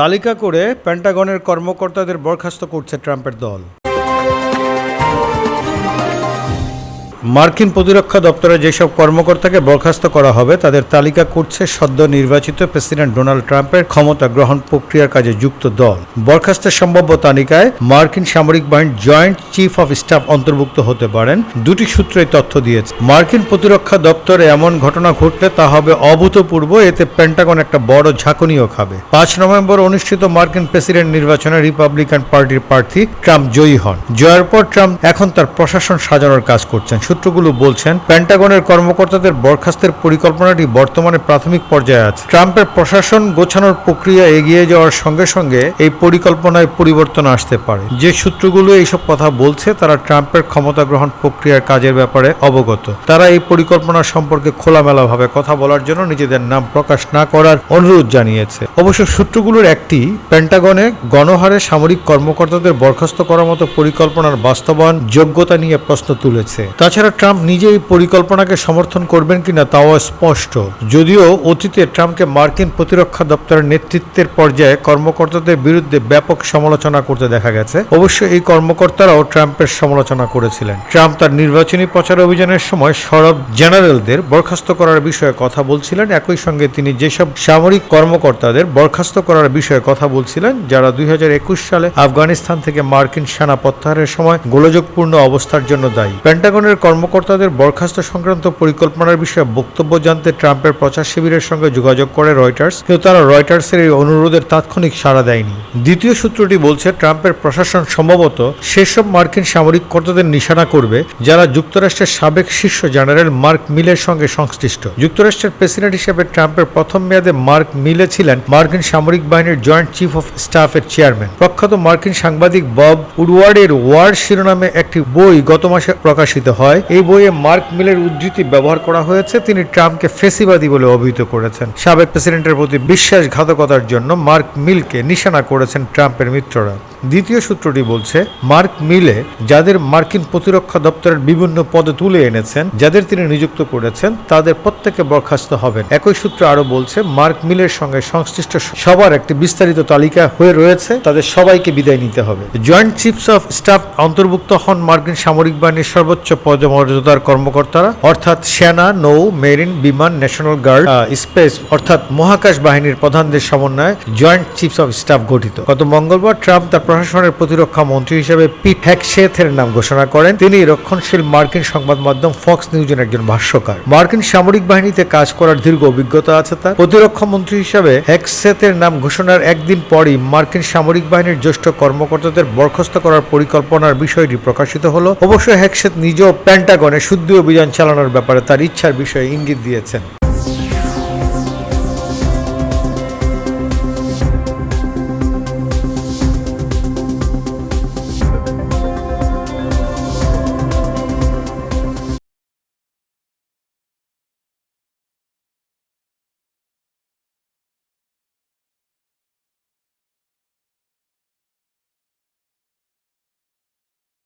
তালিকা করে পেন্টাগনের কর্মকর্তাদের বরখাস্ত করছে ট্রাম্পের দল। মার্কিন প্রতিরক্ষা দপ্তরে যেসব কর্মকর্তাকে বরখাস্ত করা হবে, তাদের তালিকা করছে সদ্য নির্বাচিত প্রেসিডেন্ট ডোনাল্ড ট্রাম্পের ক্ষমতা গ্রহণ প্রক্রিয়ার কাজে যুক্ত দল। বরখাস্তের সম্ভাব্য তালিকায় মার্কিন সামরিক বাহিনীর জয়েন্ট চিফ অফ স্টাফ অন্তর্ভুক্ত হতে পারেন। দুটি সূত্রই তথ্য দিয়েছে। মার্কিন প্রতিরক্ষা দপ্তরে এমন ঘটনা ঘটলে তা হবে অভূতপূর্ব, এতে পেন্টাগন একটা বড় ঝাঁকুনিও খাবে। পাঁচ নভেম্বর অনুষ্ঠিত মার্কিন প্রেসিডেন্ট নির্বাচনে রিপাবলিকান পার্টির প্রার্থী ট্রাম্প জয়ী হন। জয়ের পর ট্রাম্প এখন তার প্রশাসন সাজানোর কাজ করছেন। সূত্রগুলো বলছেন পেন্টাগনের কর্মকর্তাদের বরখাস্তের পরিকল্পনাটি বর্তমানে প্রাথমিক পর্যায়ে আছে। ট্রাম্পের প্রশাসন গোছানোর প্রক্রিয়া এগিয়ে যাওয়ার সঙ্গে সঙ্গে এই পরিকল্পনায় পরিবর্তন আসতে পারে। যে সূত্রগুলো এইসব কথা বলছে, তারা ট্রাম্পের ক্ষমতা গ্রহণ প্রক্রিয়ার কাজের ব্যাপারে অবগত। তারা এই পরিকল্পনা সম্পর্কে খোলামেলাভাবে কথা বলার জন্য নিজেদের নাম প্রকাশ না করার অনুরোধ জানিয়েছে। অবশ্য সূত্রগুলোর একটি পেন্টাগনে গণহারে সামরিক কর্মকর্তাদের বরখাস্ত করার মতো পরিকল্পনার বাস্তবায়ন যোগ্যতা নিয়ে প্রশ্ন তুলেছে। তাছাড়া ট্রাম্প নিজে এই পরিকল্পনাকে সমর্থন করবেন কিনা তাও স্পষ্ট। যদিও অতীতে ট্রাম্পকে মার্কিন প্রতিরক্ষা দপ্তরের নেতৃত্বের পর্যায়ে কর্মকর্তাদের বিরুদ্ধে ব্যাপক সমালোচনা করতে দেখা গেছে। অবশ্য এই কর্মকর্তারাও ট্রাম্পের সমালোচনা করেছিলেন। ট্রাম্প তার নির্বাচনী প্রচার অভিযানের সময় সরব জেনারেলদের বরখাস্ত করার বিষয়ে কথা বলছিলেন। একই সঙ্গে তিনি যেসব সামরিক কর্মকর্তাদের বরখাস্ত করার বিষয়ে কথা বলছিলেন, যারা দুই হাজার একুশ সালে আফগানিস্তান থেকে মার্কিন সেনা প্রত্যাহারের সময় গোলযোগপূর্ণ অবস্থার জন্য দায়ী। পেন্টাগনের কর্মকর্তাদের বরখাস্ত সংক্রান্ত পরিকল্পনার বিষয়ে বক্তব্য জানতে ট্রাম্পের প্রচার শিবিরের সঙ্গে যোগাযোগ করে রয়টার্স। কিন্তু তারা রয়টার্সের এই অনুরোধের তাৎক্ষণিক সাড়া দেয়নি। দ্বিতীয় সূত্রটি বলছে, ট্রাম্পের প্রশাসন সম্ভবত সেসব মার্কিন সামরিক কর্তাদের নিশানা করবে, যারা যুক্তরাষ্ট্রের সাবেক শীর্ষ জেনারেল মার্ক মিলের সঙ্গে সংশ্লিষ্ট। যুক্তরাষ্ট্রের প্রেসিডেন্ট হিসেবে ট্রাম্পের প্রথম মেয়াদে মার্ক মিলে ছিলেন মার্কিন সামরিক বাহিনীর জয়েন্ট চিফ অফ স্টাফের চেয়ারম্যান। প্রখ্যাত মার্কিন সাংবাদিক বব উডওয়ার্ডের ওয়ার শিরোনামে একটি বই গত মাসে প্রকাশিত হয়। এই বইয়ে মার্ক মিলের উদ্ধৃতি ব্যবহার করা হয়েছে। তিনি ট্রাম্পকে ফেসিবাদী বলে অভিহিত করেছেন। সাবেক প্রেসিডেন্টের প্রতি বিশ্বাসঘাতকতার জন্য মার্ক মিলকে নিশানা করেছেন ট্রাম্পের মিত্ররা। দ্বিতীয় সূত্রটি বলছে, মার্ক মিলে, যাদের মার্কিন প্রতিরক্ষা দপ্তরের বিভিন্ন পদে তুলে এনেছেন, যাদের তিনি নিযুক্ত করেছেন, তাদের প্রত্যেকে বরখাস্ত হবেন। একই সূত্র আরও বলছে, মার্ক মিলের সঙ্গে সংশ্লিষ্ট সবার একটি বিস্তারিত তালিকা হয়ে রয়েছে, তাদের সবাইকে বিদায় নিতে হবে। জয়েন্ট চিফস অফ স্টাফ অন্তর্ভুক্ত হন মার্কিন সামরিক বাহিনীর সর্বোচ্চ পদমর্যাদার কর্মকর্তারা, অর্থাৎ সেনা, নৌ, মেরিন, বিমান, ন্যাশনাল গার্ড স্পেস, অর্থাৎ মহাকাশ বাহিনীর প্রধানদের সমন্বয়ে জয়েন্ট চিফস অফ স্টাফ গঠিত। গত মঙ্গলবার ট্রাম্প তার প্রশাসনের প্রতিরক্ষা মন্ত্রী হিসেবে পিট হ্যাকসেথের নাম ঘোষণা করেন। তিনি রক্ষণশীল মার্কিন সংবাদ মাধ্যম ফক্স নিউজের একজন ভাষ্যকার। মার্কিন সামরিক বাহিনীতে কাজ করার দীর্ঘ অভিজ্ঞতা আছে তার। প্রতিরক্ষা মন্ত্রী হিসেবে হ্যাকসেথের নাম ঘোষণার একদিন পরই মার্কিন সামরিক বাহিনীর জ্যেষ্ঠ কর্মকর্তাদের বরখাস্ত করার পরিকল্পনার বিষয়টি প্রকাশিত হলো। অবশ্য হ্যাকসেথ নিজেও প্যান্টাগনে শুদ্ধি অভিযান চালানোর ব্যাপারে তার ইচ্ছার বিষয়ে ইঙ্গিত দিয়েছেন।